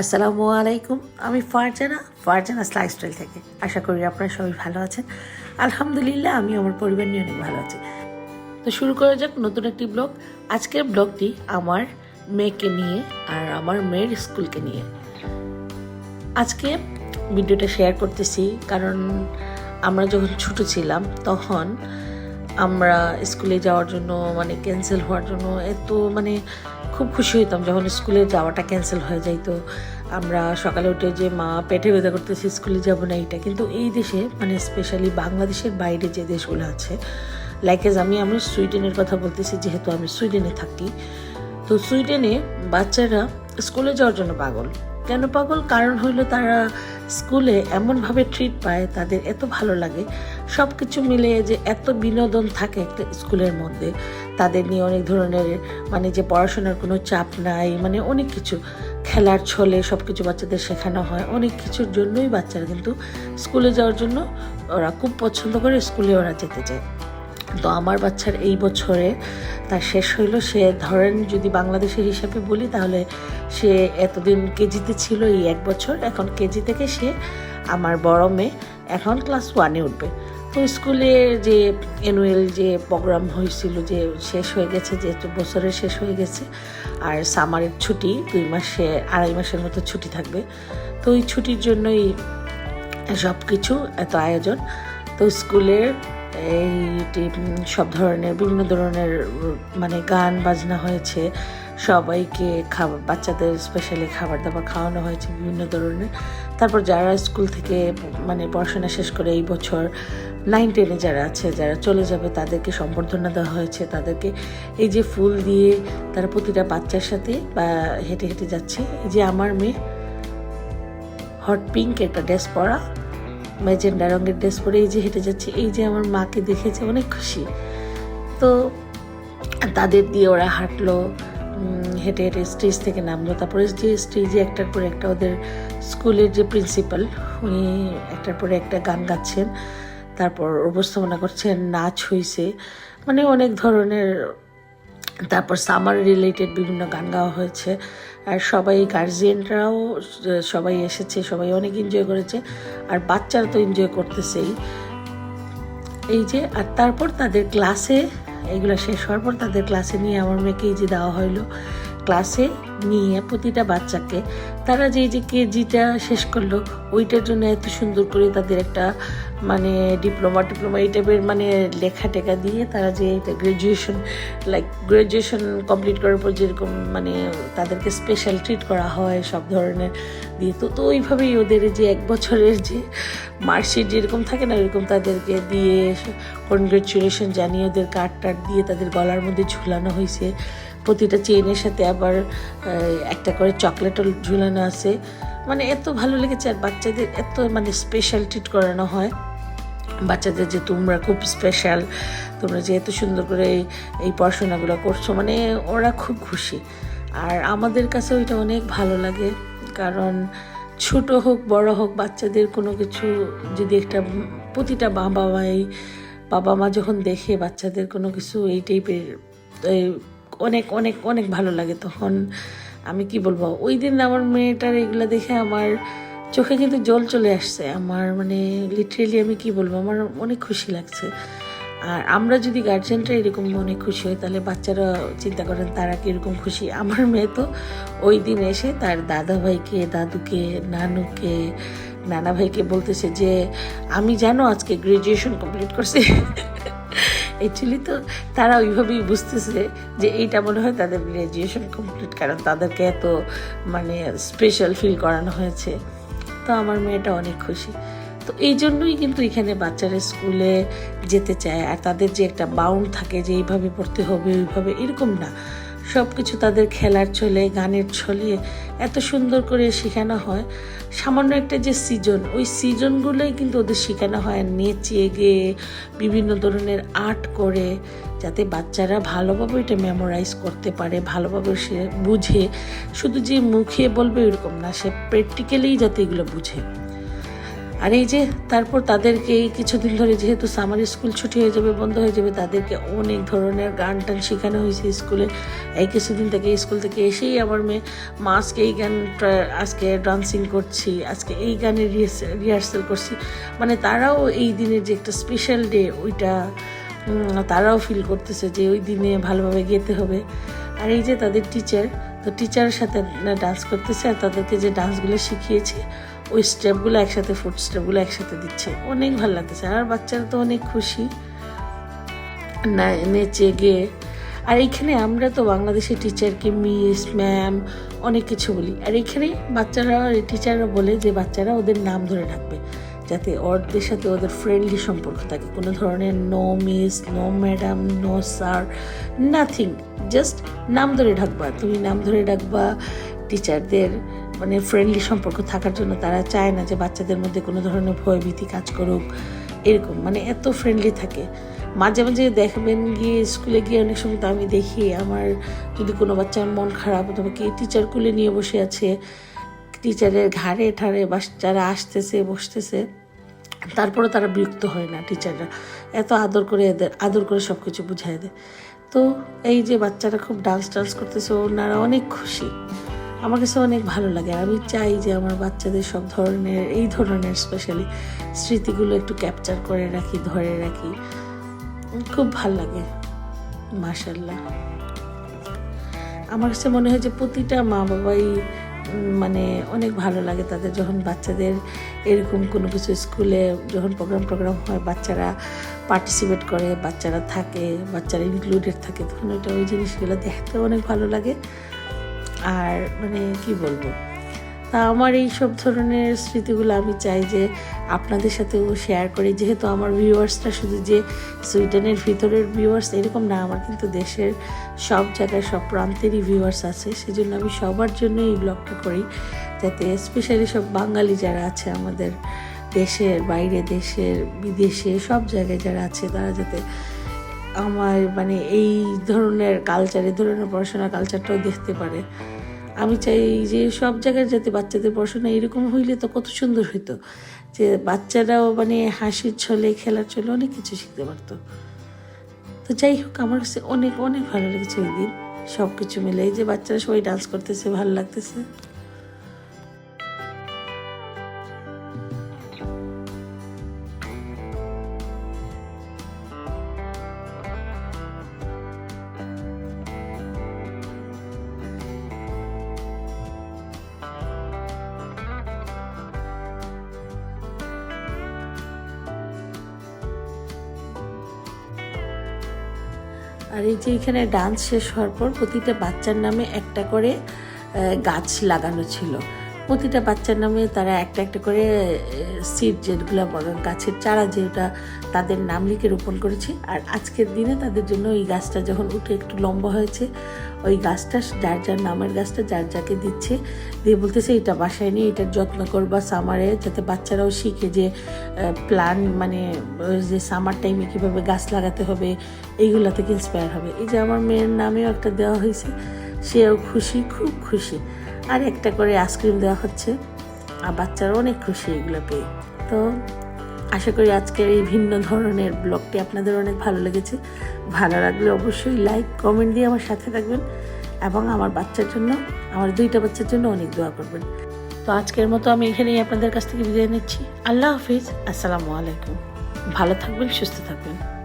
আসসালামু আলাইকুম, আমি ফারজানা ফারজানা লাইফস্টাইল থেকে। আশা করি আপনারা সবাই ভালো আছেন। আলহামদুলিল্লাহ আমি আমার পরিবার নিয়ে অনেক ভালো আছি। তো শুরু করা যাক নতুন একটি ব্লগ। আজকের ব্লগটি আমার মেয়েকে নিয়ে আর আমার মেয়ের স্কুলকে নিয়ে। আজকে ভিডিওটা শেয়ার করতেছি কারণ আমরা যখন ছোট ছিলাম, তখন আমরা স্কুলে যাওয়ার জন্য মানে ক্যান্সেল হওয়ার জন্য এত মানে খুব খুশি হইতাম যখন স্কুলে যাওয়াটা ক্যান্সেল হয়ে যাইতো। আমরা সকালে উঠে যে, মা, পেটে ব্যথা করতেছি, স্কুলে যাব না এইটা। কিন্তু এই দেশে মানে স্পেশালি বাংলাদেশের বাইরে যে দেশগুলো আছে লাইক এজ আমি আমি সুইডেনের কথা বলতেছি, যেহেতু আমি সুইডেনে থাকি। তো সুইডেনে বাচ্চারা স্কুলে যাওয়ার জন্য পাগল। কেন পাগল? কারণ হইল তারা স্কুলে এমনভাবে ট্রিট পায়, তাদের এত ভালো লাগে। সব কিছু মিলে যে এত বিনোদন থাকে একটা স্কুলের মধ্যে। তাদের নিয়ে অনেক ধরনের মানে যে পড়াশোনার কোনো চাপ নাই মানে অনেক কিছু খেলার ছলে সব কিছু বাচ্চাদের শেখানো হয়, অনেক কিছুর জন্যই বাচ্চারা কিন্তু স্কুলে যাওয়ার জন্য ওরা খুব পছন্দ করে স্কুলে ওরা যেতে চায়। তো আমার বাচ্চার এই বছরে তার শেষ হইল, সে ধরেন যদি বাংলাদেশের হিসাবে বলি তাহলে সে এতদিন কেজিতে ছিল এই এক বছর, এখন কেজি থেকে সে আমার বড় মেয়ে এখন ক্লাস ওয়ানে উঠবে। তো স্কুলে যে অ্যানুয়াল যে প্রোগ্রাম হয়েছিল যে শেষ হয়ে গেছে যে বছরের শেষ হয়ে গেছে, আর সামারের ছুটি, দুই মাসে, আড়াই মাসের মতো ছুটি থাকবে। তো ওই ছুটির জন্যই সব কিছু এত আয়োজন। তো স্কুলের এই সব ধরনের, বিভিন্ন ধরনের মানে গান বাজনা হয়েছে, সবাইকে খাবার বাচ্চাদের স্পেশালি খাবার দাবার খাওয়ানো হয়েছে, বিভিন্ন ধরনের। তারপর যারা স্কুল থেকে মানে পড়াশোনা শেষ করে এই বছর নাইন টেনে যারা আছে, যারা চলে যাবে, তাদেরকে সম্বর্ধনা দেওয়া হয়েছে। তাদেরকে এই যে ফুল দিয়ে তারা প্রতিটা বাচ্চার সাথে, বা হেঁটে হেঁটে যাচ্ছে। এই যে আমার মেয়ে, হট পিঙ্ক একটা ড্রেস পরা, ম্যাজেন্ডা রঙের ড্রেস পরে এই যে হেঁটে যাচ্ছে। এই যে আমার মাকে দেখেছে, অনেক খুশি। তো তাদের দিয়ে ওরা হাঁটলো হেঁটে হেঁটে স্টেজ থেকে নামলো। তারপরে যে স্টেজে একটার পরে একটা ওদের স্কুলের যে প্রিন্সিপাল, উনি একটার পরে একটা গান গাচ্ছেন। তারপর উপস্থাপনা করছেন নাচ হয়েছে মানে অনেক ধরনের, তারপর সামার রিলেটেড বিভিন্ন গান গাওয়া হয়েছে। আর সবাই গার্জিয়ানরাও সবাই এসেছে, সবাই অনেক এনজয় করেছে। আর বাচ্চারা তো এনজয় করতেছেই। এই যে, আর তারপর তাদের ক্লাসে এগুলো শেষ হওয়ার পর তাদের ক্লাসে নিয়ে আমার মেয়েকে এই যে দেওয়া হলো ক্লাসে নিয়ে প্রতিটা বাচ্চাকে, তারা যে যে কেজিটা শেষ করল, ওইটার জন্য এত সুন্দর করে তাদের একটা মানে ডিপ্লোমা টিপ্লোমা এই টাইপের মানে লেখা টেখা দিয়ে তারা যে এটা গ্র্যাজুয়েশন লাইক গ্র্যাজুয়েশন কমপ্লিট করার পর যেরকম মানে তাদেরকে স্পেশাল ট্রিট করা হয়, সব ধরনের দিয়ে। তো তো ওইভাবেই ওদের যে এক বছরের যে মার্কশিট যেরকম থাকে না, ওইরকম তাদেরকে দিয়ে কনগ্রেচুলেশন জানিয়ে ওদের কার্ড টার্ড দিয়ে তাদের গলার মধ্যে ঝুলানো হয়েছে। প্রতিটা চেইনের সাথে আবার একটা করে চকলেটও ঝুলানো আছে। মানে এত ভালো লেগেছে আর বাচ্চাদের এত মানে স্পেশাল ট্রিট করানো হয়। বাচ্চাদের যে তোমরা খুব স্পেশাল তোমরা যে এত সুন্দর করে এই পড়াশোনাগুলো করছ মানে ওরা খুব খুশি। আর আমাদের কাছে ওইটা অনেক ভালো লাগে, কারণ ছোট হোক, বড় হোক, বাচ্চাদের কোনো কিছু যদি একটা প্রতিটা বাবা মাই বাবা মা যখন দেখে বাচ্চাদের কোনো কিছু এই টাইপের অনেক অনেক অনেক ভালো লাগে তখন। আমি কি বলব, ওই দিন আমার মেয়েটার এগুলো দেখে আমার চোখে কিন্তু জল চলে আসছে। আমার মানে লিটারেলি আমি কি বলব, আমার অনেক খুশি লাগছে। আর আমরা যদি গার্জেনরা এরকম অনেক খুশি হয় তাহলে বাচ্চারা চিন্তা করেন তারা কীরকম খুশি। আমার মেয়ে তো ওই দিন এসে তার দাদা ভাইকে দাদুকে, নানুকে নানা ভাইকে বলতেছে যে, আমি জানো আজকে গ্রাজুয়েশন কমপ্লিট করছি। অ্যাকচুয়ালি তো তারা ওইভাবেই বুঝতেছে যে এইটা মনে হয় তাদের গ্র্যাজুয়েশন কমপ্লিট কারণ তাদেরকে এত মানে স্পেশাল ফিল করানো হয়েছে। তো আমার মেয়েটা অনেক খুশি। তো এই জন্যই কিন্তু এখানে বাচ্চারা স্কুলে যেতে চায়, আর তাদের যে একটা বাউন্ড থাকে যে এইভাবে পড়তে হবে, ওইভাবে এরকম না। সব কিছু তাদের খেলার ছলে, গানের ছলে এত সুন্দর করে শেখানো হয়। সামান্য একটা যে সিজন ওই সিজনগুলোই কিন্তু ওদের শেখানো হয়। নেচে গিয়ে বিভিন্ন ধরনের আর্ট করে, যাতে বাচ্চারা ভালোভাবে এটা মেমোরাইজ করতে পারে, ভালোভাবে সে বুঝে। শুধু যে মুখে বলবে এরকম না, সে প্র্যাকটিক্যালি যাতে এগুলো বুঝে। আর এই যে তারপর তাদেরকে এই কিছুদিন ধরে যেহেতু সামার স্কুল ছুটি হয়ে যাবে, বন্ধ হয়ে যাবে, তাদেরকে অনেক ধরনের গান টান শেখানো হয়েছে স্কুলে এই কিছুদিন থেকে স্কুল থেকে এসেই আমার মেয়ে, মা, আজকে এই গান আজকে ডান্সিং করছি, আজকে এই গানের রিহার্সাল করছি। মানে তারাও এই দিনের যে একটা স্পেশাল ডে ওইটা তারাও ফিল করতেছে যে ওই দিনে ভালোভাবে গেতে হবে। আর এই যে তাদের টিচার তো টিচারের সাথে ডান্স করতেছে আর তাদেরকে যে ডান্সগুলো শিখিয়েছে ওই স্টেপগুলো একসাথে ফুট স্টেপগুলো একসাথে দিচ্ছে। অনেক ভালো লাগতেছে। আর বাচ্চারা তো অনেক খুশি। না নেচে গিয়ে আর এইখানে আমরা তো বাংলাদেশি টিচারকে মিস ম্যাম অনেক কিছু বলি। আর এইখানে বাচ্চারা টিচাররা বলে যে বাচ্চারা ওদের নাম ধরে ডাকবে। যাতে ওদের সাথে ওদের ফ্রেন্ডলি সম্পর্ক থাকে। কোনো ধরনের no miss no madam no sir nothing just নাম ধরে ডাকবা। তুমি নাম ধরে ডাকবা টিচারদের মানে ফ্রেন্ডলি সম্পর্ক থাকার জন্য তারা চায় না যে বাচ্চাদের মধ্যে কোনো ধরনের ভয়ভীতি কাজ করুক, এরকম। মানে এত ফ্রেন্ডলি থাকে। মাঝে মাঝে দেখবেন গিয়ে স্কুলে গিয়ে অনেক সময় তো আমি দেখি, আমার যদি কোনো বাচ্চার মন খারাপ, অথবা কি টিচার কুলে নিয়ে বসে আছে টিচারের ঘাড়ে ঠাড়ে বাচ্চারা আসতেছে, বসতেছে তারপরে তারা বিরক্ত হয় না টিচাররা এত আদর করে এদের, আদর করে সব কিছু বুঝায় দেয়। তো এই যে বাচ্চারা খুব ডান্স টান্স করতেছে, ওনারা অনেক খুশি। আমার কাছে অনেক ভালো লাগে। আমি চাই যে আমার বাচ্চাদের সব ধরনের, এই ধরনের স্পেশালি স্মৃতিগুলো একটু ক্যাপচার করে রাখি, ধরে রাখি। খুব ভালো লাগে মাশাল্লাহ আমার কাছে মনে হয় যে প্রতিটা মা বাবাই মানে অনেক ভালো লাগে তাদের। যখন বাচ্চাদের এরকম কোনো কিছু স্কুলে যখন প্রোগ্রাম টোগ্রাম হয়, বাচ্চারা পার্টিসিপেট করে, বাচ্চারা থাকে, বাচ্চারা ইনক্লুডেড থাকে, তখন ওইটা ওই জিনিসগুলো দেখতে অনেক ভালো লাগে। আর মানে কি বলব? তা আমার এই সব ধরনের স্মৃতিগুলো আমি চাই যে আপনাদের সাথেও শেয়ার করি। যেহেতু আমার ভিউয়ার্সটা শুধু যে সুইডেনের ভিতরের ভিউয়ার্স এরকম না, আমার কিন্তু দেশের সব জায়গায়, সব প্রান্তেরই ভিউয়ার্স আছে। সেজন্য আমি সবার জন্য এই ব্লগটা করি। যাতে স্পেশালি সব বাঙালি যারা আছে আমাদের দেশের বাইরে, দেশের বিদেশে, সব জায়গায় যারা আছে, তারা যাতে আমার মানে এই ধরনের কালচার এই ধরনের পড়াশোনার কালচারটাও দেখতে পারে। আমি চাই যে সব জায়গায় যাতে বাচ্চাদের পড়াশোনা এরকম হইলে তো কত সুন্দর হইতো। যে বাচ্চারাও মানে হাসির ছলে, খেলার ছলে অনেক কিছু শিখতে পারতো। তো যাই হোক, আমার কাছে অনেক অনেক ভালো লেগেছে ওই দিন। সব কিছু মিলে এই যে বাচ্চারা সবাই ডান্স করতেছে, ভালো লাগতেছে। আর এই যে এখানে ডান্স শেষ হওয়ার পর প্রতিটা বাচ্চার নামে একটা করে গাছ লাগানো ছিল। প্রতিটা বাচ্চার নামে তারা একটা একটা করে সিড যেগুলো বড় গাছের চারা যেটা তাদের নাম লিখে রোপণ করেছে। আর আজকের দিনে তাদের জন্য ওই গাছটা যখন উঠে একটু লম্বা হয়েছে, ওই গাছটা যার যার নামের গাছটা যার যাকে দিচ্ছে, দিয়ে বলতেছে এটা বাসায় নিয়ে এটার যত্ন করবা সামারে যাতে বাচ্চারাও শিখে যে প্ল্যান মানে যে সামার টাইমে কীভাবে গাছ লাগাতে হবে, এইগুলো থেকে ইন্সপায়ার হবে। এই যে আমার মেয়ের নামেও একটা দেওয়া হয়েছে, সেও খুশি, খুব খুশি। আর একটা করে আইসক্রিম দেওয়া হচ্ছে। আর বাচ্চারা অনেক খুশি এগুলো পেয়ে। তো আশা করি আজকের এই ভিন্ন ধরনের ব্লগটি আপনাদের অনেক ভালো লেগেছে। ভালো লাগলে অবশ্যই লাইক কমেন্ট দিয়ে আমার সাথে থাকবেন এবং আমার বাচ্চার জন্য, আমার দুইটা বাচ্চার জন্য অনেক দোয়া করবেন। তো আজকের মতো আমি এখানেই আপনাদের কাছ থেকে বিদায় নিচ্ছি। আল্লাহ হাফিজ। আসসালামু আলাইকুম। ভালো থাকবেন, সুস্থ থাকবেন।